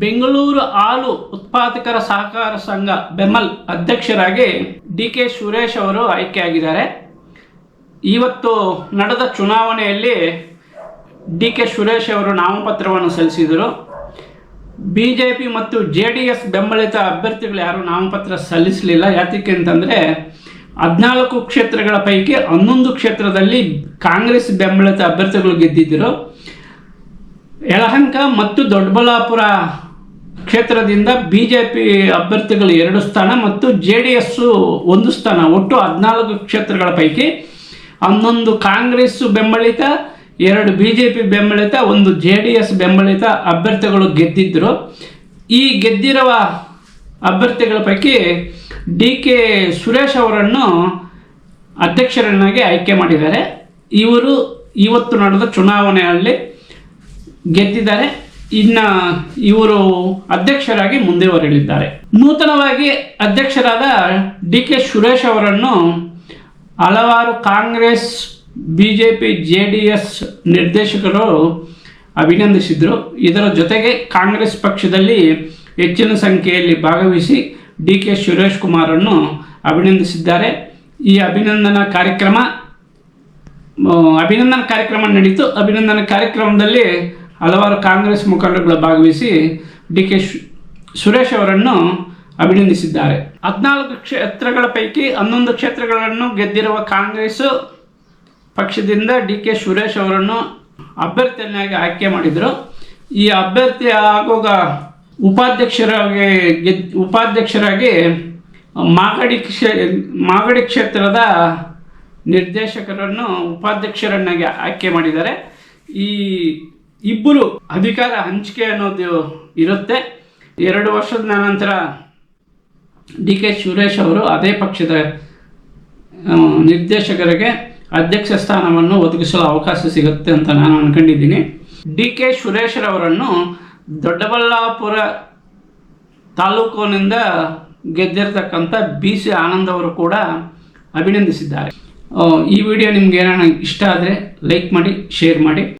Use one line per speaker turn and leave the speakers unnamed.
ಬೆಂಗಳೂರು ಹಾಲು ಉತ್ಪಾದಕರ ಸಹಕಾರ ಸಂಘ ಬೆಮಲ್ ಅಧ್ಯಕ್ಷರಾಗಿ ಡಿ ಕೆ ಸುರೇಶ್ ಅವರು ಆಯ್ಕೆಯಾಗಿದ್ದಾರೆ. ಇವತ್ತು ನಡೆದ ಚುನಾವಣೆಯಲ್ಲಿ ಡಿ ಕೆ ಸುರೇಶ್ ಅವರು ನಾಮಪತ್ರವನ್ನು ಸಲ್ಲಿಸಿದರು. ಬಿ ಜೆ ಪಿ ಮತ್ತು ಜೆ ಡಿ ಎಸ್ ಬೆಂಬಲಿತ ಅಭ್ಯರ್ಥಿಗಳು ಯಾರು ನಾಮಪತ್ರ ಸಲ್ಲಿಸಲಿಲ್ಲ. ಯಾತಕ್ಕೆ ಅಂತಂದರೆ ಹದಿನಾಲ್ಕು ಕ್ಷೇತ್ರಗಳ ಪೈಕಿ ಹನ್ನೊಂದು ಕ್ಷೇತ್ರದಲ್ಲಿ ಕಾಂಗ್ರೆಸ್ ಬೆಂಬಲಿತ ಅಭ್ಯರ್ಥಿಗಳು ಗೆದ್ದಿದ್ದರು. ಯಳಹಂಕ ಮತ್ತು ದೊಡ್ಡಬಳ್ಳಾಪುರ ಕ್ಷೇತ್ರದಿಂದ ಬಿ ಜೆ ಪಿ ಅಭ್ಯರ್ಥಿಗಳು ಎರಡು ಸ್ಥಾನ ಮತ್ತು ಜೆ ಡಿ ಎಸ್ಸು ಒಂದು ಸ್ಥಾನ. ಒಟ್ಟು ಹದಿನಾಲ್ಕು ಕ್ಷೇತ್ರಗಳ ಪೈಕಿ ಹನ್ನೊಂದು ಕಾಂಗ್ರೆಸ್ ಬೆಂಬಲಿತ, ಎರಡು ಬಿ ಜೆ ಪಿ ಬೆಂಬಲಿತ, ಒಂದು ಜೆ ಡಿ ಎಸ್ ಬೆಂಬಲಿತ ಅಭ್ಯರ್ಥಿಗಳು ಗೆದ್ದಿದ್ದರು ಈ ಗೆದ್ದಿರುವ ಅಭ್ಯರ್ಥಿಗಳ ಪೈಕಿ ಡಿ ಕೆ ಸುರೇಶ್ ಅವರನ್ನು ಅಧ್ಯಕ್ಷರನ್ನಾಗಿ ಆಯ್ಕೆ ಮಾಡಿದ್ದಾರೆ. ಇವರು ಇವತ್ತು ನಡೆದ ಚುನಾವಣೆಯಲ್ಲಿ ಗೆದ್ದಿದ್ದಾರೆ. ಇನ್ನು ಇವರು ಅಧ್ಯಕ್ಷರಾಗಿ ಮುಂದುವರೆಯಲಿದ್ದಾರೆ. ನೂತನವಾಗಿ ಅಧ್ಯಕ್ಷರಾದ ಡಿ ಕೆ ಸುರೇಶ್ ಅವರನ್ನು ಹಲವಾರು Congress B J P J D S ನಿರ್ದೇಶಕರು ಅಭಿನಂದಿಸಿದರು. ಇದರ ಜೊತೆಗೆ ಕಾಂಗ್ರೆಸ್ ಪಕ್ಷದಲ್ಲಿ ಹೆಚ್ಚಿನ ಸಂಖ್ಯೆಯಲ್ಲಿ ಭಾಗವಹಿಸಿ ಡಿ ಕೆ ಸುರೇಶ್ ಕುಮಾರನ್ನು ಅಭಿನಂದಿಸಿದ್ದಾರೆ. ಈ ಅಭಿನಂದನಾ ಕಾರ್ಯಕ್ರಮ, ಅಭಿನಂದನ ಕಾರ್ಯಕ್ರಮ ನಡೀತು. ಅಭಿನಂದನಾ ಕಾರ್ಯಕ್ರಮದಲ್ಲಿ ಹಲವಾರು ಕಾಂಗ್ರೆಸ್ ಮುಖಂಡರುಗಳು ಭಾಗವಹಿಸಿ ಡಿ ಕೆ ಸುರೇಶ್ ಅವರನ್ನು ಅಭಿನಂದಿಸಿದ್ದಾರೆ. ಹದಿನಾಲ್ಕು ಕ್ಷೇತ್ರಗಳ ಪೈಕಿ ಹನ್ನೊಂದು ಕ್ಷೇತ್ರಗಳನ್ನು ಗೆದ್ದಿರುವ ಕಾಂಗ್ರೆಸ್ ಪಕ್ಷದಿಂದ ಡಿ ಕೆ ಸುರೇಶ್ ಅವರನ್ನು ಅಭ್ಯರ್ಥಿಯನ್ನಾಗಿ ಆಯ್ಕೆ ಮಾಡಿದರು. ಈ ಅಭ್ಯರ್ಥಿ ಆಗುವಾಗ ಉಪಾಧ್ಯಕ್ಷರಾಗಿ ಗೆದ್, ಉಪಾಧ್ಯಕ್ಷರಾಗಿ ಮಾಗಡಿ ಕ್ಷೇ, ಮಾಗಡಿ ಕ್ಷೇತ್ರದ ನಿರ್ದೇಶಕರನ್ನು ಉಪಾಧ್ಯಕ್ಷರನ್ನಾಗಿ ಆಯ್ಕೆ ಮಾಡಿದ್ದಾರೆ. ಈ ಇಬ್ಬರು ಅಧಿಕಾರ ಹಂಚಿಕೆ ಅನ್ನೋದು ಇರುತ್ತೆ. ಎರಡು ವರ್ಷದ ನಂತರ ಡಿ ಕೆ ಸುರೇಶ್ ಅವರು ಅದೇ ಪಕ್ಷದ ನಿರ್ದೇಶಕರಿಗೆ ಅಧ್ಯಕ್ಷ ಸ್ಥಾನವನ್ನು ಒದಗಿಸಲು ಅವಕಾಶ ಸಿಗುತ್ತೆ ಅಂತ ನಾನು ಅನ್ಕೊಂಡಿದ್ದೀನಿ. ಡಿ ಕೆ ಸುರೇಶ್ರವರನ್ನು ದೊಡ್ಡಬಳ್ಳಾಪುರ ತಾಲೂಕಿನಿಂದ ಗೆದ್ದಿರತಕ್ಕಂಥ ಬಿ ಸಿ ಆನಂದ್ ಅವರು ಕೂಡ ಅಭಿನಂದಿಸಿದ್ದಾರೆ. ಈ ವಿಡಿಯೋ ನಿಮ್ಗೆ ಏನಾರ ಇಷ್ಟ ಆದರೆ ಲೈಕ್ ಮಾಡಿ, ಶೇರ್ ಮಾಡಿ.